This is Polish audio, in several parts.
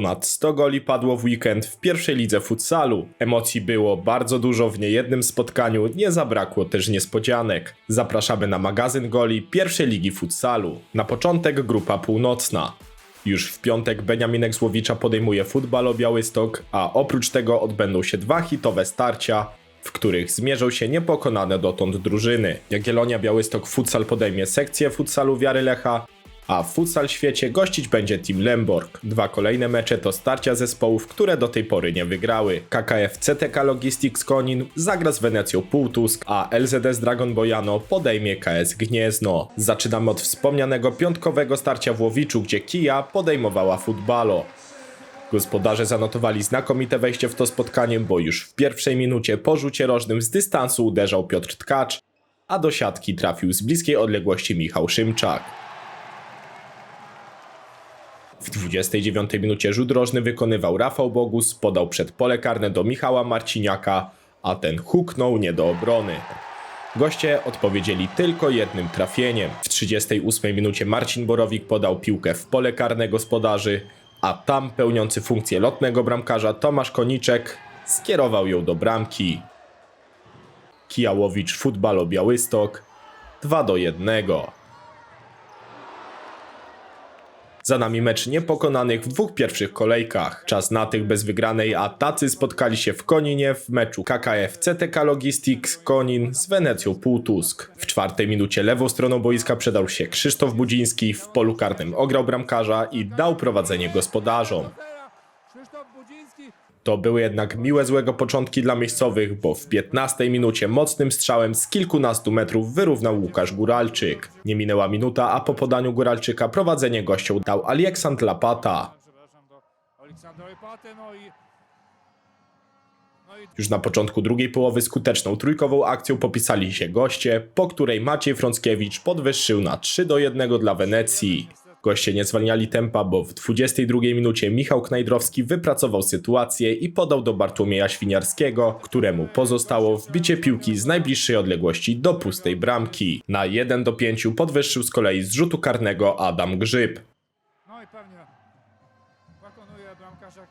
Ponad 100 goli padło w weekend w pierwszej lidze futsalu. Emocji było bardzo dużo w niejednym spotkaniu, nie zabrakło też niespodzianek. Zapraszamy na magazyn goli pierwszej ligi futsalu. Na początek grupa północna. Już w piątek Beniaminek Złowicza podejmuje futbal o Białystok, a oprócz tego odbędą się dwa hitowe starcia, w których zmierzą się niepokonane dotąd drużyny. Jagiellonia Białystok Futsal podejmie sekcję futsalu Wiary Lecha, a w futsal świecie gościć będzie Team Lemborg. Dwa kolejne mecze to starcia zespołów, które do tej pory nie wygrały. KKF CTK Logistics Konin zagra z Wenecją Półtusk, a LZS Dragon Bojano podejmie KS Gniezno. Zaczynamy od wspomnianego piątkowego starcia w Łowiczu, gdzie Kija podejmowała futbalo. Gospodarze zanotowali znakomite wejście w to spotkanie, bo już w pierwszej minucie po rzucie rożnym z dystansu uderzał Piotr Tkacz, a do siatki trafił z bliskiej odległości Michał Szymczak. W 29 minucie rzut rożny wykonywał Rafał Bogus, podał przed pole karne do Michała Marciniaka, a ten huknął nie do obrony. Goście odpowiedzieli tylko jednym trafieniem. W 38 minucie Marcin Borowik podał piłkę w pole karne gospodarzy, a tam pełniący funkcję lotnego bramkarza Tomasz Koniczek skierował ją do bramki. Kijałowicz Futbalo Białystok 2 do 1. Za nami mecz niepokonanych w dwóch pierwszych kolejkach. Czas na tych bez wygranej, a tacy spotkali się w Koninie w meczu KKF CTK Logistics Konin z Wenecją Półtusk. W czwartej minucie lewą stroną boiska przedał się Krzysztof Budziński, w polu karnym ograł bramkarza i dał prowadzenie gospodarzom. To były jednak miłe złego początki dla miejscowych, bo w 15 minucie mocnym strzałem z kilkunastu metrów wyrównał Łukasz Góralczyk. Nie minęła minuta, a po podaniu Góralczyka prowadzenie gościom dał Aleksandr Lapata. no. No Już na początku drugiej połowy skuteczną trójkową akcją popisali się goście, po której Maciej Frąckiewicz podwyższył na 3 do 1 dla Wenecji. Goście nie zwalniali tempa, bo w 22 minucie Michał Knajdrowski wypracował sytuację i podał do Bartłomieja Świniarskiego, któremu pozostało wbicie piłki z najbliższej odległości do pustej bramki. Na 1 do 5 podwyższył z kolei z rzutu karnego Adam Grzyb. No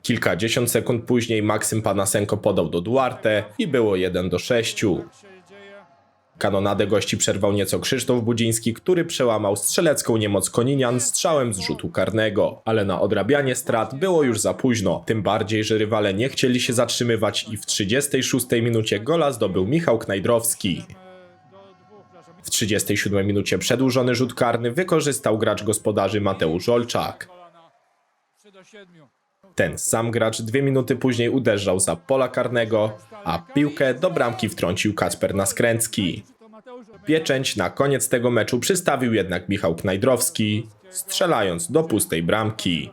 Kilkadziesiąt sekund później Maksym Panasenko podał do Duarte i było 1 do 6. Kanonadę gości przerwał nieco Krzysztof Budziński, który przełamał strzelecką niemoc Koninian strzałem z rzutu karnego. Ale na odrabianie strat było już za późno, tym bardziej, że rywale nie chcieli się zatrzymywać i w 36 minucie gola zdobył Michał Knajdrowski. W 37 minucie przedłużony rzut karny wykorzystał gracz gospodarzy Mateusz Olczak. Kolana 3 do 7. Ten sam gracz dwie minuty później uderzał za pola karnego, a piłkę do bramki wtrącił Kacper Naskręcki. Pieczęć na koniec tego meczu przystawił jednak Michał Knajdrowski, strzelając do pustej bramki.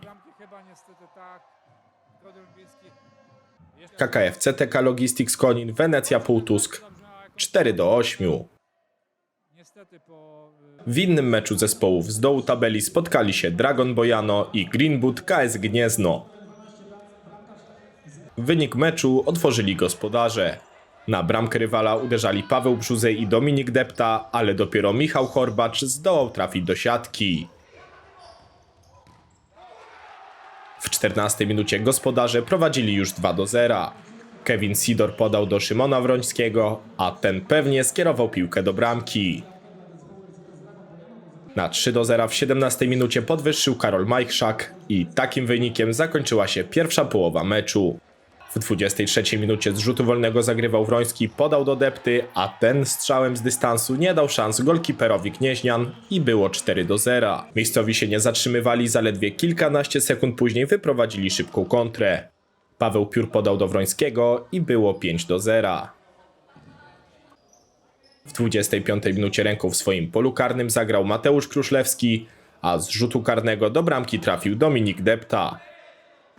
KKF CTK Logistics Konin, Wenecja Półtusk 4 do 8. niestety po... y, W innym meczu zespołów z dołu tabeli spotkali się Dragon Bojano i Greenwood KS Gniezno. Wynik meczu otworzyli gospodarze. Na bramkę rywala uderzali Paweł Brzuzej i Dominik Depta, ale dopiero Michał Horbacz zdołał trafić do siatki. W 14 minucie gospodarze prowadzili już 2 do 0. Kevin Sidor podał do Szymona Wrońskiego, a ten pewnie skierował piłkę do bramki. Na 3 do 0 w 17 minucie podwyższył Karol Majchrzak i takim wynikiem zakończyła się pierwsza połowa meczu. W 23 minucie z rzutu wolnego zagrywał Wroński, podał do depty, a ten strzałem z dystansu nie dał szans golkiperowi Gnieźnian i było 4 do 0. Miejscowi się nie zatrzymywali, zaledwie kilkanaście sekund później wyprowadzili szybką kontrę. Paweł Piór podał do Wrońskiego i było 5 do 0. W 25 minucie ręką w swoim polu karnym zagrał Mateusz Kruszlewski, a z rzutu karnego do bramki trafił Dominik Depta.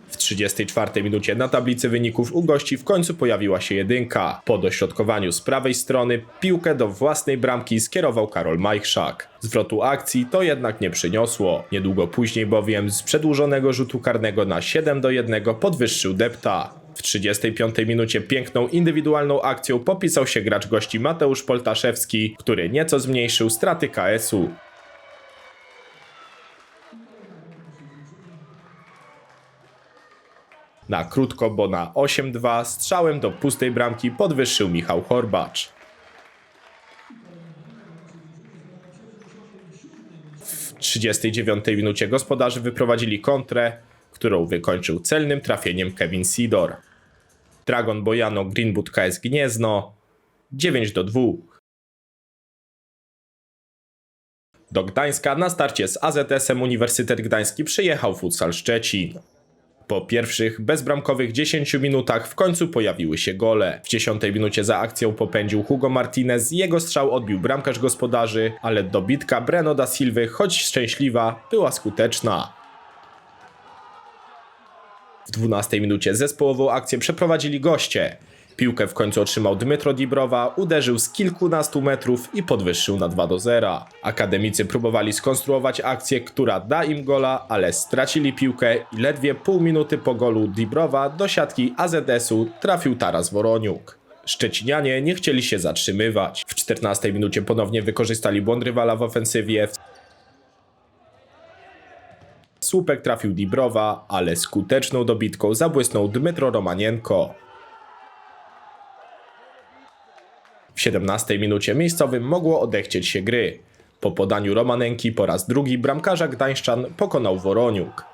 W 34 minucie na tablicy wyników u gości w końcu pojawiła się jedynka. Po dośrodkowaniu z prawej strony piłkę do własnej bramki skierował Karol Majchrzak. Zwrotu akcji to jednak nie przyniosło. Niedługo później bowiem z przedłużonego rzutu karnego na 7 do 1 podwyższył Depta. W 35 minucie piękną indywidualną akcją popisał się gracz gości Mateusz Poltaszewski, który nieco zmniejszył straty KS-u. Na krótko, bo na 8-2 strzałem do pustej bramki podwyższył Michał Horbacz. W 39 minucie gospodarze wyprowadzili kontrę, którą wykończył celnym trafieniem Kevin Sidor. Dragon Bojano Greenwood KS Gniezno 9 do 2. Do Gdańska na starcie z AZS-em Uniwersytet Gdański przyjechał Futsal Szczecin. Po pierwszych bezbramkowych 10 minutach w końcu pojawiły się gole. W 10 minucie za akcją popędził Hugo Martinez, jego strzał odbił bramkarz gospodarzy, ale dobitka Breno da Silwy, choć szczęśliwa, była skuteczna. W 12 minucie zespołową akcję przeprowadzili goście. Piłkę w końcu otrzymał Dmytro Dibrowa, uderzył z kilkunastu metrów i podwyższył na 2 do 0. Akademicy próbowali skonstruować akcję, która da im gola, ale stracili piłkę i ledwie pół minuty po golu Dibrowa do siatki AZS-u trafił Taras Woroniuk. Szczecinianie nie chcieli się zatrzymywać. W 14 minucie ponownie wykorzystali błąd rywala w ofensywie. Słupek trafił Dibrowa, ale skuteczną dobitką zabłysnął Dmytro Romanienko. W 17 minucie miejscowym mogło odechcieć się gry. Po podaniu Romanenki po raz drugi bramkarza Gdańszczan pokonał Woroniuk.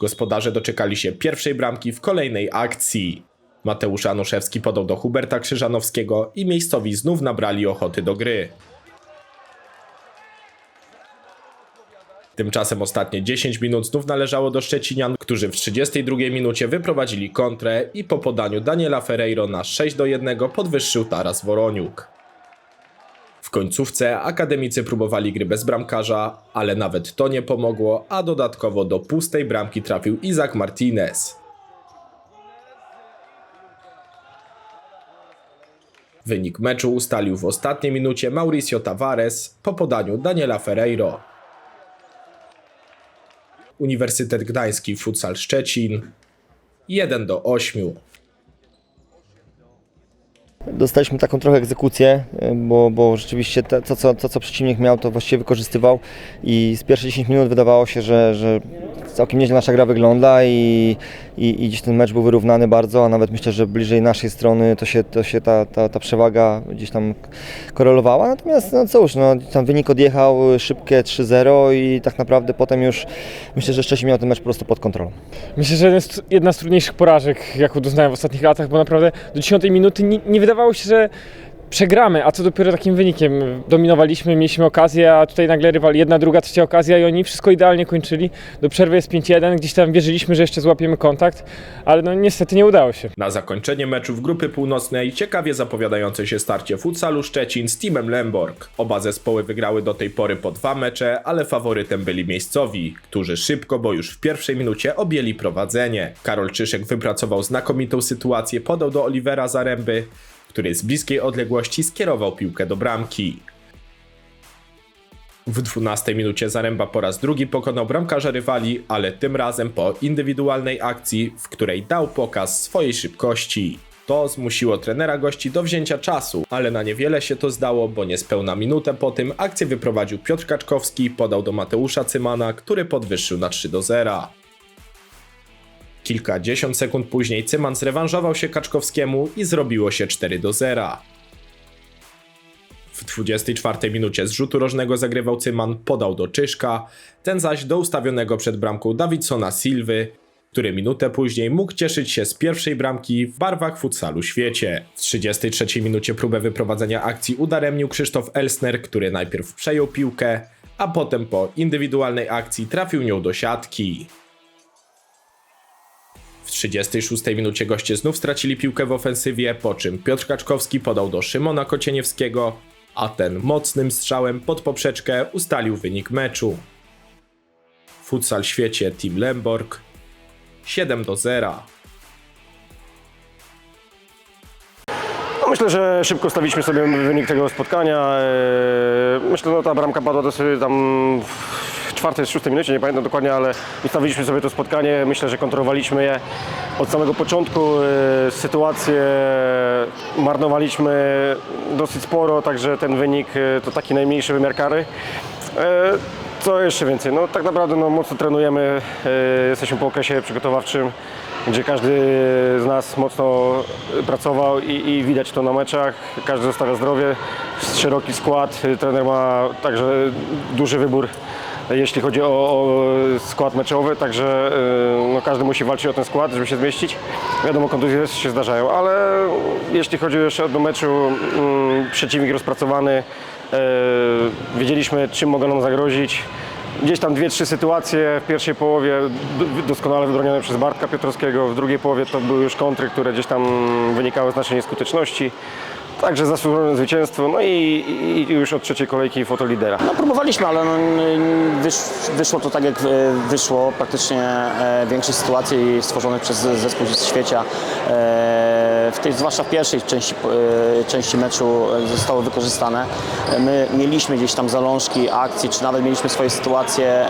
Gospodarze doczekali się pierwszej bramki w kolejnej akcji. Mateusz Anuszewski podał do Huberta Krzyżanowskiego i miejscowi znów nabrali ochoty do gry. Tymczasem ostatnie 10 minut znów należało do Szczecinian, którzy w 32 minucie wyprowadzili kontrę i po podaniu Daniela Ferreiro na 6 do 1 podwyższył Taras Woroniuk. W końcówce akademicy próbowali gry bez bramkarza, ale nawet to nie pomogło, a dodatkowo do pustej bramki trafił Izak Martinez. Wynik meczu ustalił w ostatniej minucie Mauricio Tavares po podaniu Daniela Ferreiro. Uniwersytet Gdański Futsal Szczecin 1 do 8. Dostaliśmy taką trochę egzekucję, bo, bo rzeczywiście to, co, to, co przeciwnik miał, to właściwie wykorzystywał i z pierwszych 10 minut wydawało się, że, że całkiem nieźle nasza gra wygląda i, i, i gdzieś ten mecz był wyrównany bardzo, a nawet myślę, że bliżej naszej strony to się, to się ta, ta, ta przewaga gdzieś tam korelowała. Natomiast no cóż, no, tam wynik odjechał szybkie 3-0 i tak naprawdę potem już myślę, że Szczecin miał ten mecz po prostu pod kontrolą. Myślę, że jest jedna z trudniejszych porażek, jaką doznałem w ostatnich latach, bo naprawdę do 10 minuty nie, nie wydawało się, że przegramy, a co dopiero takim wynikiem. Dominowaliśmy, mieliśmy okazję, a tutaj nagle rywal jedna, druga, trzecia okazja i oni wszystko idealnie kończyli. Do przerwy jest 5-1, gdzieś tam wierzyliśmy, że jeszcze złapiemy kontakt, ale no niestety nie udało się. Na zakończenie meczu w grupy północnej ciekawie zapowiadające się starcie futsalu Szczecin z teamem Lemborg. Oba zespoły wygrały do tej pory po dwa mecze, ale faworytem byli miejscowi, którzy szybko, bo już w pierwszej minucie objęli prowadzenie. Karol Czyszek wypracował znakomitą sytuację, podał do Olivera Zaręby, który z bliskiej odległości skierował piłkę do bramki. W 12 minucie Zaręba po raz drugi pokonał bramkarza rywali, ale tym razem po indywidualnej akcji, w której dał pokaz swojej szybkości. To zmusiło trenera gości do wzięcia czasu, ale na niewiele się to zdało, bo niespełna minutę po tym akcję wyprowadził Piotr Kaczkowski, podał do Mateusza Cymana, który podwyższył na 3 do 0. Kilkadziesiąt sekund później Cyman zrewanżował się Kaczkowskiemu i zrobiło się 4 do 0. W 24 minucie z rzutu rożnego zagrywał Cyman, podał do Czyszka, ten zaś do ustawionego przed bramką Davidsona Silwy, który minutę później mógł cieszyć się z pierwszej bramki w barwach futsalu świecie. W 33 minucie próbę wyprowadzenia akcji udaremnił Krzysztof Elsner, który najpierw przejął piłkę, a potem po indywidualnej akcji trafił nią do siatki. W 36 minucie goście znów stracili piłkę w ofensywie, po czym Piotr Kaczkowski podał do Szymona Kocieniewskiego, a ten mocnym strzałem pod poprzeczkę ustalił wynik meczu. Futsal świecie Team Lemborg 7 do 0. No myślę, że szybko stawiliśmy sobie wynik tego spotkania. Eee, Myślę, że ta bramka padła dosyć tam czwartej, szóstej minucie, nie pamiętam dokładnie, ale ustawiliśmy sobie to spotkanie. Myślę, że kontrolowaliśmy je od samego początku. Eee, Sytuacje marnowaliśmy dosyć sporo, także ten wynik e, to taki najmniejszy wymiar kary. Eee, Co jeszcze więcej? No tak naprawdę no, mocno trenujemy, jesteśmy po okresie przygotowawczym, gdzie każdy z nas mocno pracował i, i widać to na meczach. Każdy zostawia zdrowie, szeroki skład, trener ma także duży wybór jeśli chodzi o, o skład meczowy, także e, no, każdy musi walczyć o ten skład, żeby się zmieścić. Wiadomo, kontuzje się zdarzają, ale jeśli chodzi jeszcze do meczu, mm, przeciwnik rozpracowany, e, wiedzieliśmy czym mogą nam zagrozić. Gdzieś tam dwie, trzy sytuacje w pierwszej połowie doskonale wybronione przez Bartka Piotrowskiego, w drugiej połowie to były już kontry, które gdzieś tam wynikały z naszej nieskuteczności. Także zasłużone zwycięstwo, no i, i, już od trzeciej kolejki fotolidera. No próbowaliśmy, ale no, wysz, wyszło to tak jak e, wyszło. Praktycznie e, większość sytuacji stworzonych przez zespół z świecia e, w tej, zwłaszcza w pierwszej części, e, części meczu e, zostały wykorzystane. E, My mieliśmy gdzieś tam zalążki akcji, czy nawet mieliśmy swoje sytuacje,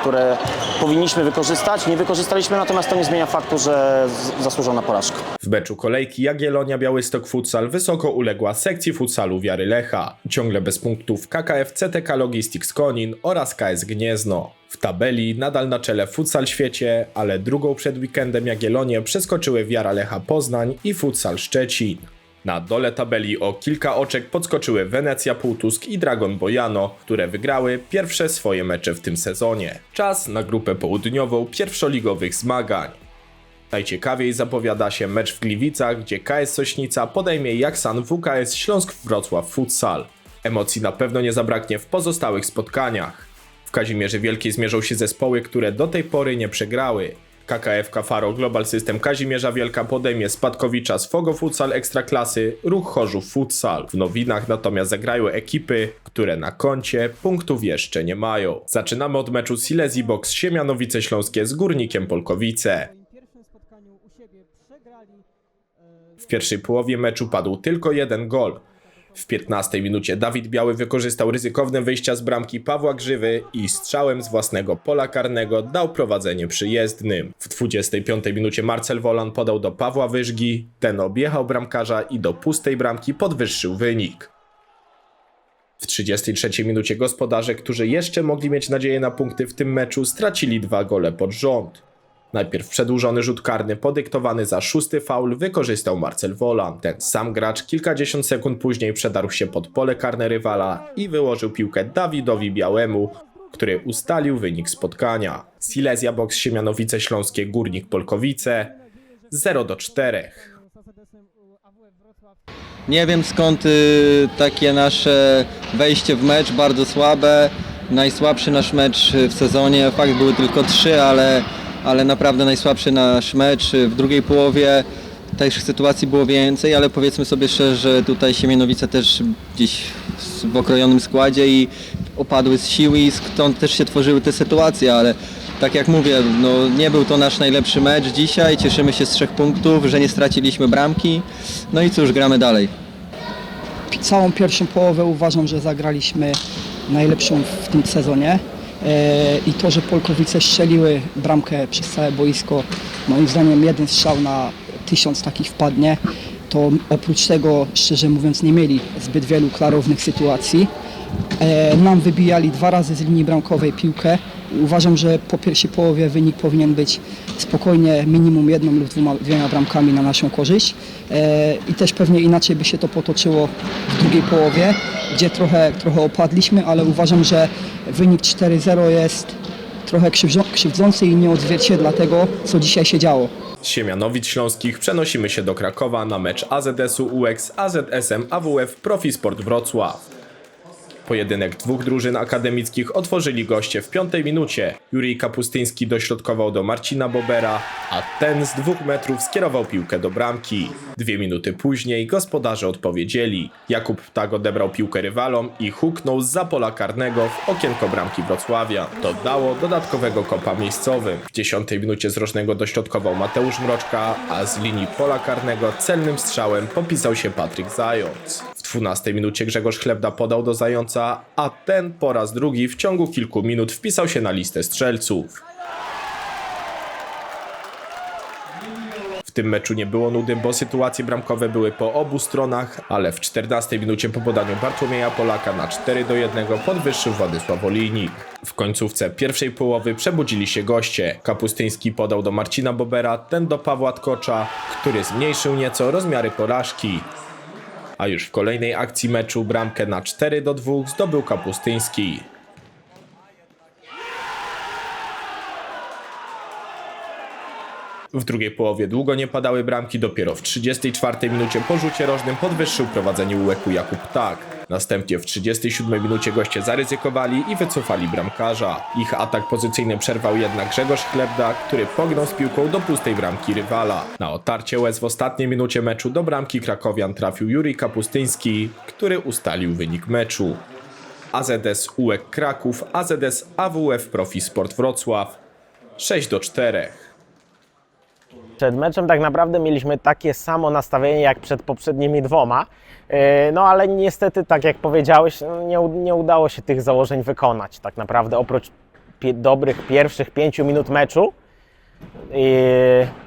które powinniśmy wykorzystać. Nie wykorzystaliśmy, natomiast to nie zmienia faktu, że zasłużona porażka. W meczu kolejki Jagiellonia Białystok Futsal wysoko uległa sekcji futsalu Wiary Lecha. Ciągle bez punktów KKF CTK Logistics Konin oraz KS Gniezno. W tabeli nadal na czele futsal świecie, ale drugą przed weekendem Jagiellonię przeskoczyły Wiara Lecha Poznań i Futsal Szczecin. Na dole tabeli o kilka oczek podskoczyły Wenecja Półtusk i Dragon Bojano, które wygrały pierwsze swoje mecze w tym sezonie. Czas na grupę południową pierwszoligowych zmagań. Najciekawiej zapowiada się mecz w Gliwicach, gdzie KS Sośnica podejmie Jaksan WKS Śląsk Wrocław Futsal. Emocji na pewno nie zabraknie w pozostałych spotkaniach. W Kazimierze Wielkiej zmierzą się zespoły, które do tej pory nie przegrały. KKF Kafaro Global System Kazimierza Wielka podejmie Spadkowicza z Fogo Futsal Ekstraklasy, Ruch Chorzów Futsal. W nowinach natomiast zagrają ekipy, które na koncie punktów jeszcze nie mają. Zaczynamy od meczu Silesii Box Siemianowice Śląskie z Górnikiem Polkowice. W pierwszej połowie meczu padł tylko jeden gol. W 15 minucie Dawid Biały wykorzystał ryzykowne wyjścia z bramki Pawła Grzywy i strzałem z własnego pola karnego dał prowadzenie przyjezdnym. W 25 minucie Marcel Wolan podał do Pawła Wyżgi, ten objechał bramkarza i do pustej bramki podwyższył wynik. W 33 minucie gospodarze, którzy jeszcze mogli mieć nadzieję na punkty w tym meczu, stracili dwa gole pod rząd. Najpierw przedłużony rzut karny podyktowany za szósty faul wykorzystał Marcel Wolan. Ten sam gracz kilkadziesiąt sekund później przedarł się pod pole karne rywala i wyłożył piłkę Dawidowi Białemu, który ustalił wynik spotkania. Silesia Box Siemianowice Śląskie Górnik Polkowice 0 do 4. Nie wiem skąd y, takie nasze wejście w mecz, bardzo słabe. Najsłabszy nasz mecz w sezonie, fakt były tylko trzy, ale, ale naprawdę najsłabszy nasz mecz. W drugiej połowie tych sytuacji było więcej, ale powiedzmy sobie szczerze, że tutaj Siemianowice też gdzieś w okrojonym składzie i opadły z siły i stąd też się tworzyły te sytuacje, ale tak jak mówię, no, nie był to nasz najlepszy mecz dzisiaj, cieszymy się z trzech punktów, że nie straciliśmy bramki, no i cóż, gramy dalej. całą pierwszą połowę uważam, że zagraliśmy najlepszą w tym sezonie. E, I to, że Polkowice strzeliły bramkę przez całe boisko, moim zdaniem jeden strzał na tysiąc takich wpadnie, to oprócz tego, szczerze mówiąc, nie mieli zbyt wielu klarownych sytuacji. E, Nam wybijali dwa razy z linii bramkowej piłkę. Uważam, że po pierwszej połowie wynik powinien być spokojnie minimum jedną lub dwoma, dwiema bramkami na naszą korzyść. E, I też pewnie inaczej by się to potoczyło w drugiej połowie, gdzie trochę, trochę opadliśmy, ale uważam, że wynik 4-0 jest trochę krzywdzący i nie odzwierciedla tego, co dzisiaj się działo. Z Siemianowic Śląskich przenosimy się do Krakowa na mecz AZS-u UX AZSM AWF Profisport Wrocław. Pojedynek dwóch drużyn akademickich otworzyli goście w piątej minucie. Jurij Kapustyński dośrodkował do Marcina Bobera, a ten z dwóch metrów skierował piłkę do bramki. Dwie minuty później gospodarze odpowiedzieli. Jakub Ptak odebrał piłkę rywalom i huknął z pola karnego w okienko bramki Wrocławia. To dało dodatkowego kopa miejscowym. W dziesiątej minucie z rożnego dośrodkował Mateusz Mroczka, a z linii pola karnego celnym strzałem popisał się Patryk Zając. W 12 minucie Grzegorz Chlebda podał do Zająca, a ten po raz drugi w ciągu kilku minut wpisał się na listę strzelców. W W tym meczu nie było nudy, bo sytuacje bramkowe były po obu stronach, ale w 14 minucie po podaniu Bartłomieja Polaka na 4 do 1 podwyższył Władysław Olejnik. W końcówce pierwszej połowy przebudzili się goście. Kapustyński podał do Marcina Bobera, ten do Pawła Tkocza, który zmniejszył nieco rozmiary porażki. A już w kolejnej akcji meczu bramkę na 4 do 2 zdobył Kapustyński. W drugiej połowie długo nie padały bramki, dopiero w 34 minucie po rzucie rożnym podwyższył prowadzenie UEK Jakub Tak. Następnie w 37 minucie goście zaryzykowali i wycofali bramkarza. Ich atak pozycyjny przerwał jednak Grzegorz Chlebda, który pognął z piłką do pustej bramki rywala. Na otarcie łez w ostatniej minucie meczu do bramki krakowian trafił Jurij Kapustyński, który ustalił wynik meczu. AZS UEK Kraków, AZS AWF Profi Sport Wrocław 6 do 4. Przed meczem tak naprawdę mieliśmy takie samo nastawienie jak przed poprzednimi dwoma. Yy, No ale niestety, tak jak powiedziałeś, no, nie, nie udało się tych założeń wykonać. Tak naprawdę oprócz dobrych pierwszych pięciu minut meczu i,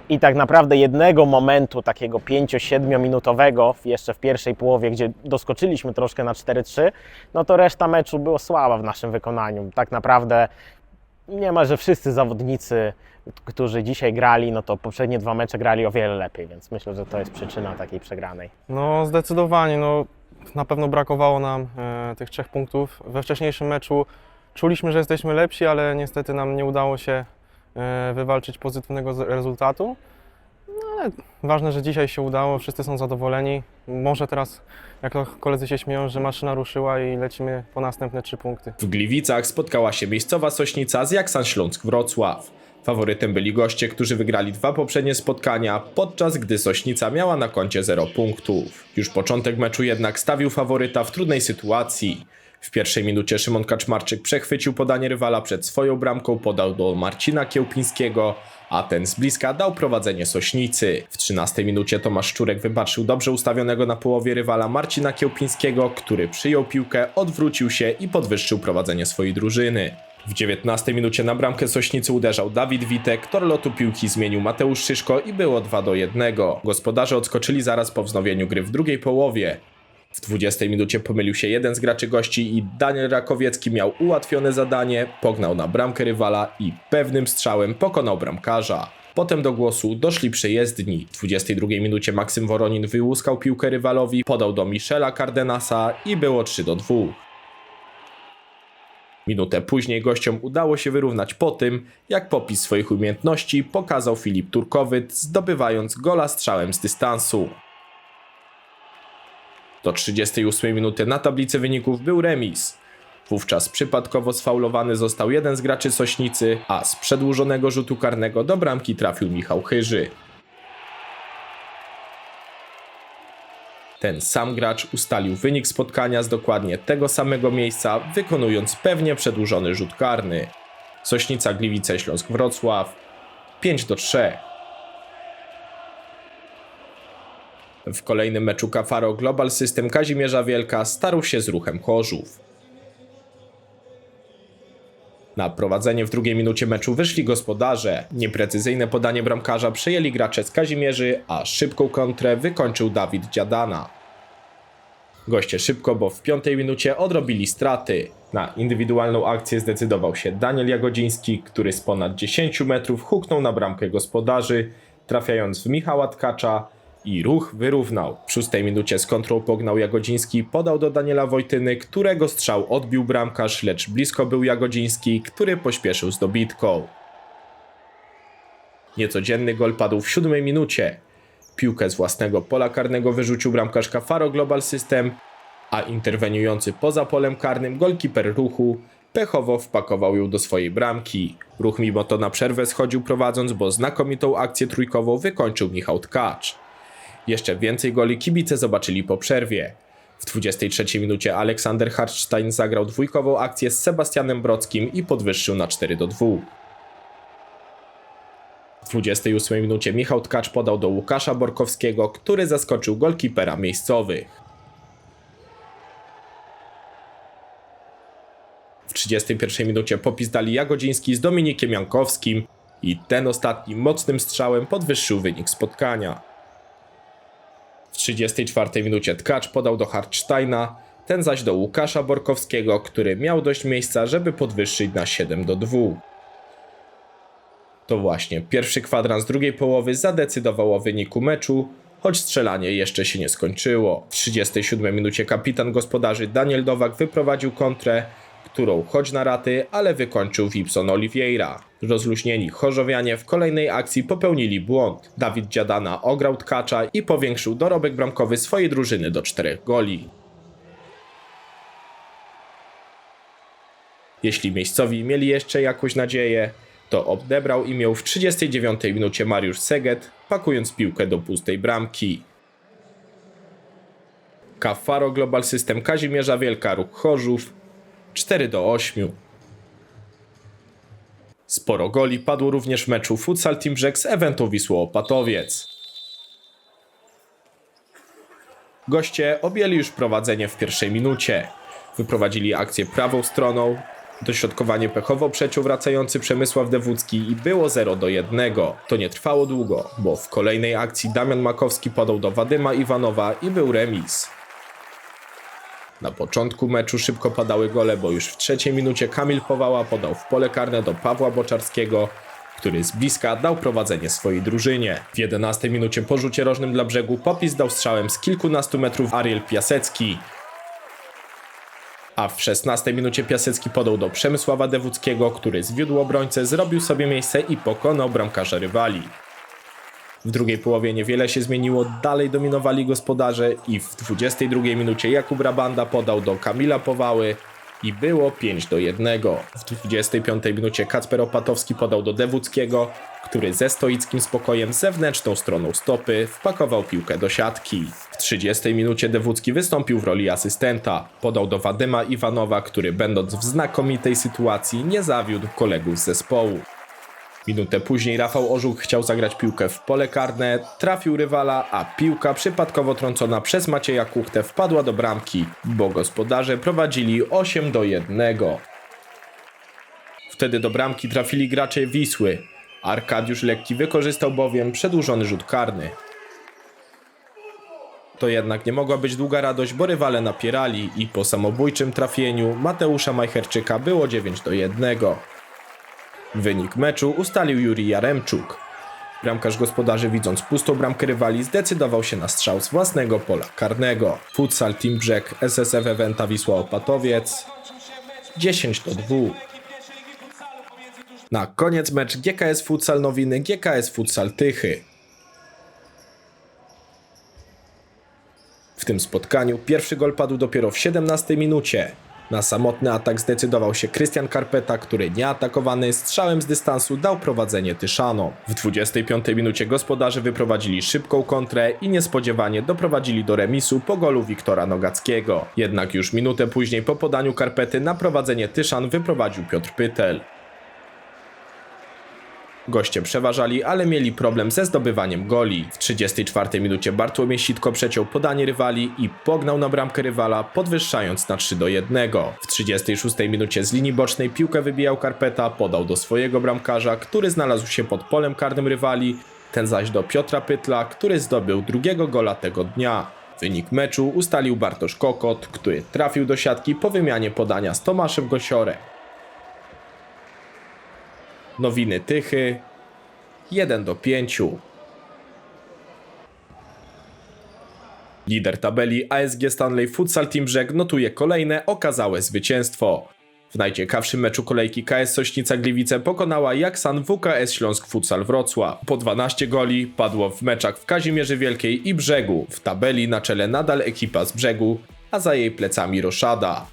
i tak naprawdę jednego momentu takiego 5-7 minutowego jeszcze w pierwszej połowie, gdzie doskoczyliśmy troszkę na 4-3, no to reszta meczu była słaba w naszym wykonaniu. Tak naprawdę niemalże wszyscy zawodnicy, którzy dzisiaj grali, no to poprzednie dwa mecze grali o wiele lepiej, więc myślę, że to jest przyczyna takiej przegranej. No zdecydowanie, no na pewno brakowało nam e, tych trzech punktów. We wcześniejszym meczu czuliśmy, że jesteśmy lepsi, ale niestety nam nie udało się e, wywalczyć pozytywnego rezultatu. No ale ważne, że dzisiaj się udało, wszyscy są zadowoleni. Może teraz, jak to koledzy się śmieją, że maszyna ruszyła i lecimy po następne trzy punkty. W Gliwicach spotkała się miejscowa Sośnica z Jaksan Śląsk Wrocław. Faworytem byli goście, którzy wygrali dwa poprzednie spotkania, podczas gdy Sośnica miała na koncie 0 punktów. Już początek meczu jednak stawił faworyta w trudnej sytuacji. W pierwszej minucie Szymon Kaczmarczyk przechwycił podanie rywala przed swoją bramką, podał do Marcina Kiełpińskiego, a ten z bliska dał prowadzenie Sośnicy. W 13 minucie Tomasz Szczurek wybaczył dobrze ustawionego na połowie rywala Marcina Kiełpińskiego, który przyjął piłkę, odwrócił się i podwyższył prowadzenie swojej drużyny. W 19 minucie na bramkę Sośnicy uderzał Dawid Witek, tor lotu piłki zmienił Mateusz Szyszko i było 2 do 1. Gospodarze odskoczyli zaraz po wznowieniu gry w drugiej połowie. W 20 minucie pomylił się jeden z graczy gości i Daniel Rakowiecki miał ułatwione zadanie, pognał na bramkę rywala i pewnym strzałem pokonał bramkarza. Potem do głosu doszli przejezdni. W 22 minucie Maksym Woronin wyłuskał piłkę rywalowi, podał do Michela Cardenasa i było 3 do 2. Minutę później gościom udało się wyrównać po tym, jak popis swoich umiejętności pokazał Filip Turkowyt, zdobywając gola strzałem z dystansu. Do 38 minuty na tablicy wyników był remis. Wówczas przypadkowo sfaulowany został jeden z graczy Sośnicy, a z przedłużonego rzutu karnego do bramki trafił Michał Chyży. Ten sam gracz ustalił wynik spotkania z dokładnie tego samego miejsca, wykonując pewnie przedłużony rzut karny. Sośnica Gliwice Śląsk Wrocław 5 do 3. W kolejnym meczu Kafaro Global System Kazimierza Wielka starł się z ruchem Chorzów. Na prowadzenie w drugiej minucie meczu wyszli gospodarze. Nieprecyzyjne podanie bramkarza przejęli gracze z Kazimierzy, a szybką kontrę wykończył Dawid Dziadana. Goście szybko, bo w piątej minucie odrobili straty. Na indywidualną akcję zdecydował się Daniel Jagodziński, który z ponad 10 metrów huknął na bramkę gospodarzy, trafiając w Michała Tkacza i ruch wyrównał. W szóstej minucie z kontrą pognał Jagodziński, podał do Daniela Wojtyny, którego strzał odbił bramkarz, lecz blisko był Jagodziński, który pośpieszył z dobitką. Niecodzienny gol padł w siódmej minucie. Piłkę z własnego pola karnego wyrzucił bramkarz Faro Global System, a interweniujący poza polem karnym golkiper ruchu pechowo wpakował ją do swojej bramki. Ruch mimo to na przerwę schodził prowadząc, bo znakomitą akcję trójkową wykończył Michał Tkacz. Jeszcze więcej goli kibice zobaczyli po przerwie. W 23 minucie Aleksander Hartstein zagrał dwójkową akcję z Sebastianem Brockim i podwyższył na 4 do 2. W 28 minucie Michał Tkacz podał do Łukasza Borkowskiego, który zaskoczył golkipera miejscowych. W 31 minucie popis dali Jagodziński z Dominikiem Jankowskim i ten ostatni mocnym strzałem podwyższył wynik spotkania. W 34 minucie Tkacz podał do Hartsteina, ten zaś do Łukasza Borkowskiego, który miał dość miejsca, żeby podwyższyć na 7 do 2. To właśnie pierwszy kwadrans drugiej połowy zadecydował o wyniku meczu, choć strzelanie jeszcze się nie skończyło. W 37 minucie kapitan gospodarzy Daniel Dowak wyprowadził kontrę, którą choć na raty, ale wykończył Wipson Oliveira. Rozluźnieni Chorzowianie w kolejnej akcji popełnili błąd. Dawid Dziadana ograł tkacza i powiększył dorobek bramkowy swojej drużyny do czterech goli. Jeśli miejscowi mieli jeszcze jakąś nadzieję, to odebrał im ją w 39 minucie Mariusz Seget, pakując piłkę do pustej bramki. Kafaro Global System Kazimierza Wielka Ruch Chorzów 4 do 8. Sporo goli padło również w meczu Futsal Team z Eventu Wisło Opatowiec. Goście objęli już prowadzenie w pierwszej minucie. Wyprowadzili akcję prawą stroną, Dośrodkowanie pechowo przeciął wracający Przemysław Dewódzki i było 0 do 1. To nie trwało długo, bo w kolejnej akcji Damian Makowski podał do Wadyma Iwanowa i był remis. Na początku meczu szybko padały gole, bo już w trzeciej minucie Kamil Powała podał w pole karne do Pawła Boczarskiego, który z bliska dał prowadzenie swojej drużynie. W 11 minucie po rzucie rożnym dla brzegu Popis dał strzałem z kilkunastu metrów Ariel Piasecki, a w 16 minucie Piasecki podał do Przemysława Dewódzkiego, który zwiódł obrońcę, zrobił sobie miejsce i pokonał bramkarza rywali. W drugiej połowie niewiele się zmieniło, dalej dominowali gospodarze i w 22 minucie Jakub Rabanda podał do Kamila Powały i było 5 do 1. W 25 minucie Kacper Opatowski podał do Dewódzkiego, który ze stoickim spokojem zewnętrzną stroną stopy wpakował piłkę do siatki. W 30 minucie Dewódzki wystąpił w roli asystenta. Podał do Wadyma Iwanowa, który będąc w znakomitej sytuacji nie zawiódł kolegów z zespołu. Minutę później Rafał Orzuk chciał zagrać piłkę w pole karne, trafił rywala, a piłka przypadkowo trącona przez Macieja Kuchtę wpadła do bramki, bo gospodarze prowadzili 8 do 1. Wtedy do bramki trafili gracze Wisły. Arkadiusz Lekki wykorzystał bowiem przedłużony rzut karny. To jednak nie mogła być długa radość, bo rywale napierali i po samobójczym trafieniu Mateusza Majcherczyka było 9 do 1. Wynik meczu ustalił Juri Jaremczuk. Bramkarz gospodarzy widząc pustą bramkę rywali zdecydował się na strzał z własnego pola karnego. Futsal Team Brzeg SSF Eventa Wisła Opatowiec 10 do 2. Na koniec mecz GKS Futsal Nowiny GKS Futsal Tychy. W tym spotkaniu pierwszy gol padł dopiero w 17 minucie. Na samotny atak zdecydował się Krystian Karpeta, który nieatakowany strzałem z dystansu dał prowadzenie Tyszanom. W 25 minucie gospodarze wyprowadzili szybką kontrę i niespodziewanie doprowadzili do remisu po golu Wiktora Nogackiego. Jednak już minutę później po podaniu Karpety na prowadzenie Tyszan wyprowadził Piotr Pytel. Goście przeważali, ale mieli problem ze zdobywaniem goli. W 34 minucie Bartłomiej Sitko przeciął podanie rywali i pognał na bramkę rywala, podwyższając na 3 do 1. W 36 minucie z linii bocznej piłkę wybijał Karpeta, podał do swojego bramkarza, który znalazł się pod polem karnym rywali, ten zaś do Piotra Pytla, który zdobył drugiego gola tego dnia. Wynik meczu ustalił Bartosz Kokot, który trafił do siatki po wymianie podania z Tomaszem Gosiorem. Nowiny Tychy 1 do 5. Lider tabeli ASG Stanley Futsal Team Brzeg notuje kolejne okazałe zwycięstwo. W najciekawszym meczu kolejki KS Sośnica Gliwice pokonała Jaksan WKS Śląsk Futsal Wrocław. Po 12 goli padło w meczach w Kazimierzy Wielkiej i Brzegu. W tabeli na czele nadal ekipa z Brzegu, a za jej plecami Roszada.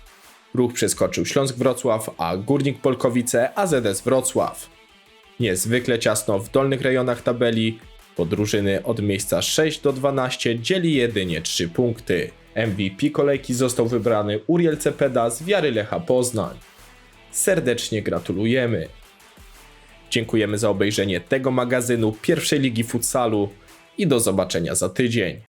Ruch przeskoczył Śląsk Wrocław, a Górnik Polkowice AZS Wrocław. Niezwykle ciasno w dolnych rejonach tabeli, bo drużyny od miejsca 6 do 12 dzieli jedynie 3 punkty. MVP kolejki został wybrany Uriel Cepeda z Wiary Lecha Poznań. Serdecznie gratulujemy. Dziękujemy za obejrzenie tego magazynu pierwszej ligi futsalu i do zobaczenia za tydzień.